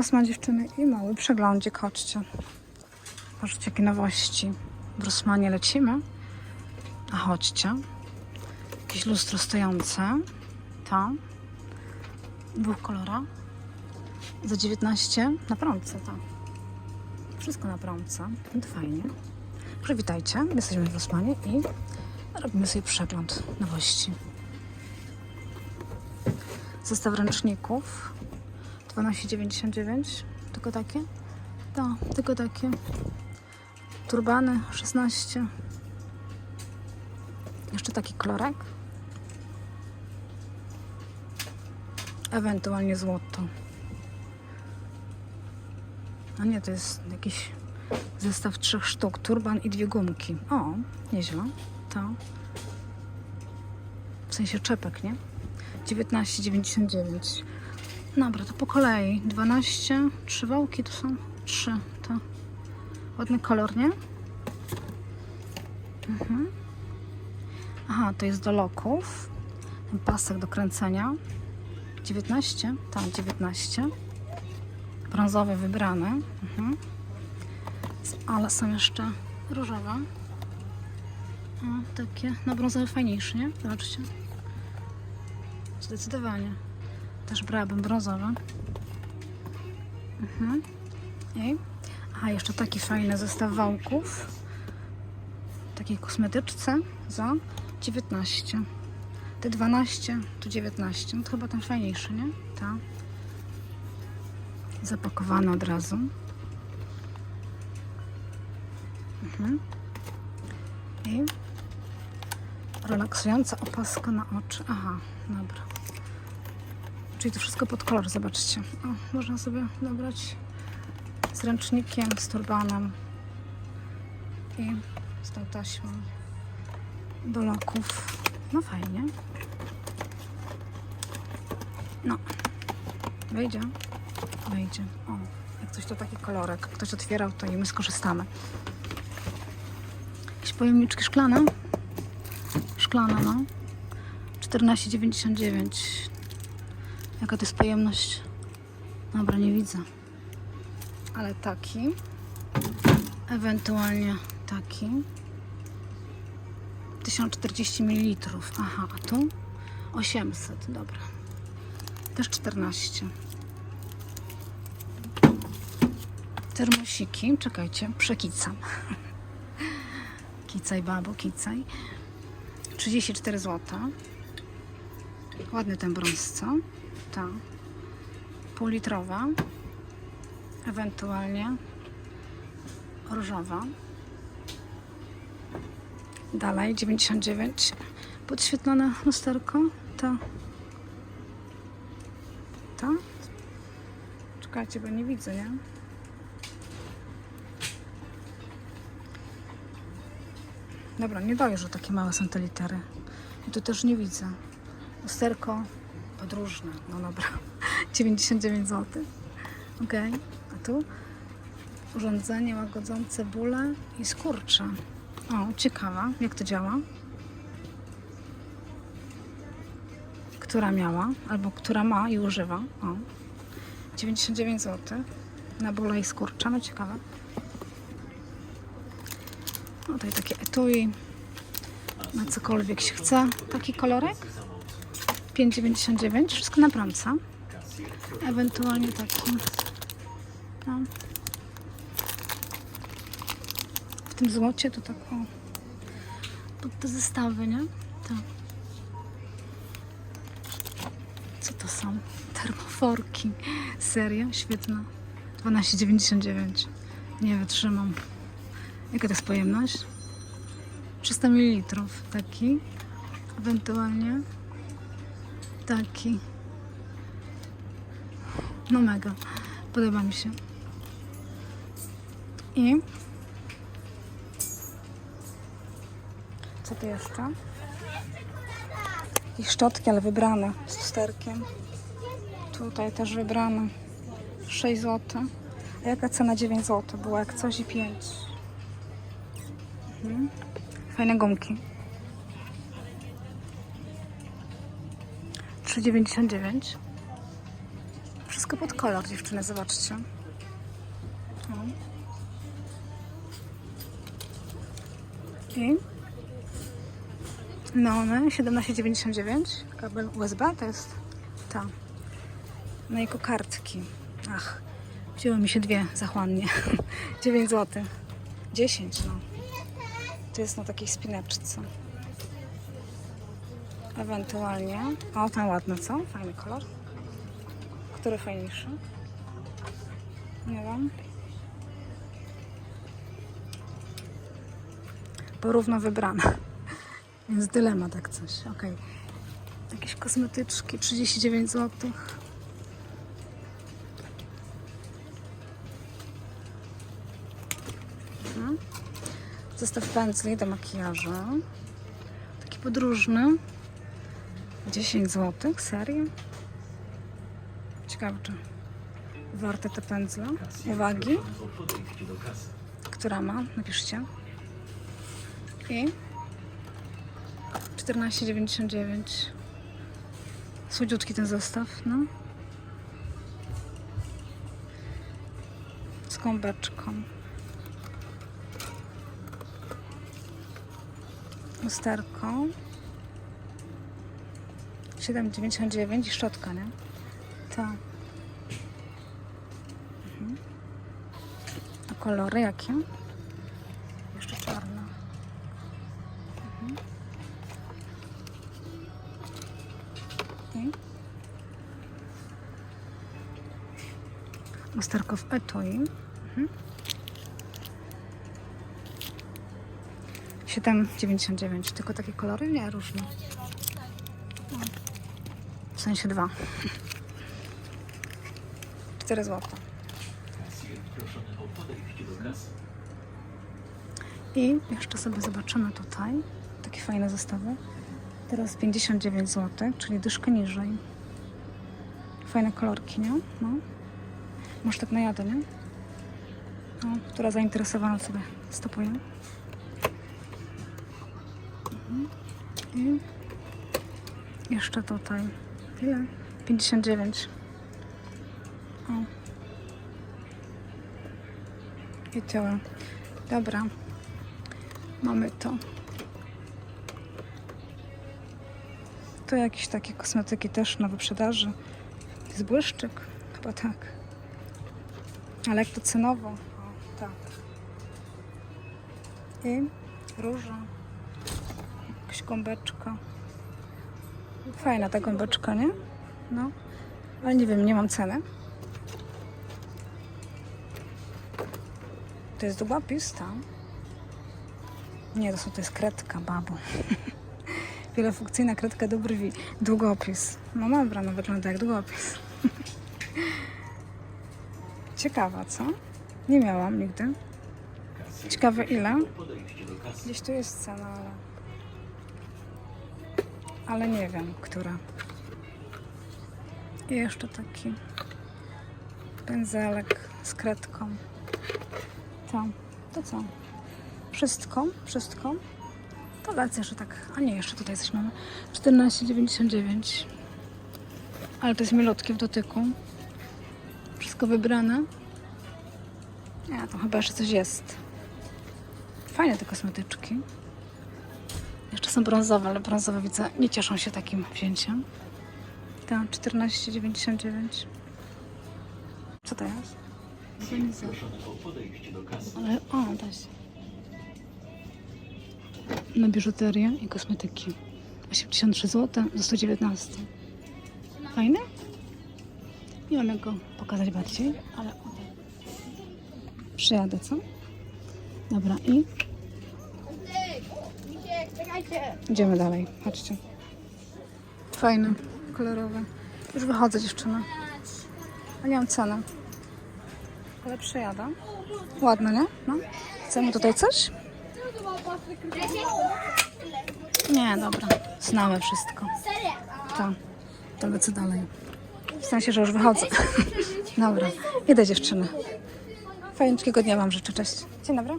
Rossmann dziewczyny i mały przeglądzik, chodźcie. Patrzcie jakie nowości. W Rossmanie lecimy. A chodźcie. Jakieś lustro stojące. To. Dwóch kolorach. Za 19 na promce, tak. Wszystko na promce. No to fajnie. Przywitajcie, jesteśmy w Rossmanie i robimy sobie przegląd nowości. Zestaw ręczników 12,99 tylko takie? Tak, tylko takie. Turbany 16. Jeszcze taki kolorek. Ewentualnie złoto. A nie, to jest jakiś zestaw trzech sztuk. Turban i dwie gumki. O, nieźle. To. W sensie czepek, nie? 19,99. Dobra, to po kolei. 12, trzy wałki to są trzy. To ładny kolor, nie? Mhm. Aha, to jest do loków. Ten pasek do kręcenia. 19? Tak, 19. Brązowy wybrany. Mhm. Ale są jeszcze różowe. O, takie. No brązowy fajniejszy, nie? Zobaczcie. Zdecydowanie. Też brałabym brązowe. Mhm. I? A jeszcze taki fajny zestaw wałków. Takiej kosmetyczce za 19. Te 12, tu 19. No to chyba ten fajniejszy, nie? Ta. Zapakowany od razu. Mhm. I relaksująca opaska na oczy. Aha, dobra. Czyli to wszystko pod kolor, zobaczcie. O, można sobie dobrać z ręcznikiem, z turbanem i z tą taśmą do loków. No fajnie. No. Wejdzie. Wejdzie. O, jak coś to taki kolorek. Ktoś otwierał, to i my skorzystamy. Jakieś pojemniczki szklane? Szklana, no. 14,99. Jaka to jest pojemność? Dobra, nie widzę. Ale taki. Ewentualnie taki. 1040 ml. Aha, a tu 800. Dobra. Też 14. Termosiki. Czekajcie, przekicam. Kicaj, babo, kicaj. 34 zł. Ładny ten brąz, co? Ta. Półlitrowa. Ewentualnie różowa. Dalej 99. Podświetlone lusterko. To. To. Czekajcie, bo nie widzę, nie? Dobra, nie daję, że takie małe są te litery. I tu też nie widzę. Lusterko podróżne. No dobra. 99 zł. Ok. A tu urządzenie łagodzące bóle i skurcze. O, ciekawa. Jak to działa? Która miała, albo która ma i używa. O. 99 zł. Na bóle i skurcze. No ciekawe. No tutaj takie etui. Na cokolwiek się chce. Taki kolorek. 5,99. Wszystko na promce. Ewentualnie taki. No. W tym złocie to tak o. Pod te zestawy, nie? Co to są? Termoforki. Serio? Świetna. 12,99. Nie wytrzymam. Jaka to jest pojemność? 300 ml. Taki. Ewentualnie taki. No mega. Podoba mi się. I co tu jeszcze? I szczotki, ale wybrane z lusterkiem. Tutaj też wybrane. 6 zł. A jaka cena 9 zł? Była jak coś i 5. Mhm. Fajne gumki. 3,99. Wszystko pod kolor, dziewczyny, zobaczcie. I? Neony 17,99 kabel USB to jest ta. No i kokardki. Ach wzięły mi się dwie zachłannie. 9 zł 10 no. To jest na takiej spineczce ewentualnie o ten ładny co? fajny kolor który fajniejszy? nie wiem porówno wybrane więc dylemat jak coś. Ok. Jakieś kosmetyczki 39 zł. Mhm. Zestaw pędzli do makijażu. Taki podróżny. 10 zł. Serio? Ciekawe, czy warte te pędzle. Uwagi. Która ma? Napiszcie. I 14,99. Słodziutki ten zestaw, no. Z kąbeczką. Lusterką. 7,99 i szczotka, nie? To. Mhm. A kolory jakie? Jeszcze czarna. I lusterko w etui. Mhm. 7,99. Tylko takie kolory? Nie, różne. W sensie dwa. 4 zł. I jeszcze sobie zobaczymy tutaj takie fajne zestawy. Teraz 59 zł, czyli dyszkę niżej. Fajne kolorki, nie? No. Może tak najadę, nie? No, która zainteresowana sobie stopuje. Mhm. I jeszcze tutaj. Ile? 59. O. I tyle. Dobra. Mamy to. To jakieś takie kosmetyki też na wyprzedaży. Jest błyszczyk? Chyba tak. Ale jak to cenowo? O, tak. I róża. Jakaś gąbeczka. Fajna ta gąbeczka, nie? No. Ale nie wiem, nie mam ceny. To jest długopis, tam. Nie, to, są, to jest kredka, babo. Wielofunkcyjna kredka do brwi. Długopis. No dobra, no wygląda jak długopis. Ciekawa, co? Nie miałam nigdy. Ciekawe ile? Gdzieś tu jest cena, ale... Ale nie wiem, która. I jeszcze taki pędzelek z kredką. To, to co? Wszystko? Wszystko? To lecę jeszcze tak. A nie, jeszcze tutaj coś mamy. 14,99. Ale to jest milutkie w dotyku. Wszystko wybrane. Nie, to chyba jeszcze coś jest. Fajne te kosmetyczki. Jeszcze są brązowe, ale brązowe widzę nie cieszą się takim wzięciem. Ta 14,99. Co to jest? Ale o, da się na biżuterię i kosmetyki. 83 zł za 119. Fajne? Nie jak go pokazać bardziej, ale przyjadę, co? Dobra i idziemy dalej. Chodźcie. Fajne, kolorowe. Już wychodzę dziewczyna. A nie mam ceny. Ale przejadę. Ładne, nie? No. Chcemy tutaj coś? Nie, dobra. Znamy wszystko. To, to lecę dalej. W sensie, że już wychodzę. Dobra, idę dziewczyny. Fajnego dnia Wam życzę. Cześć. Dzień dobry.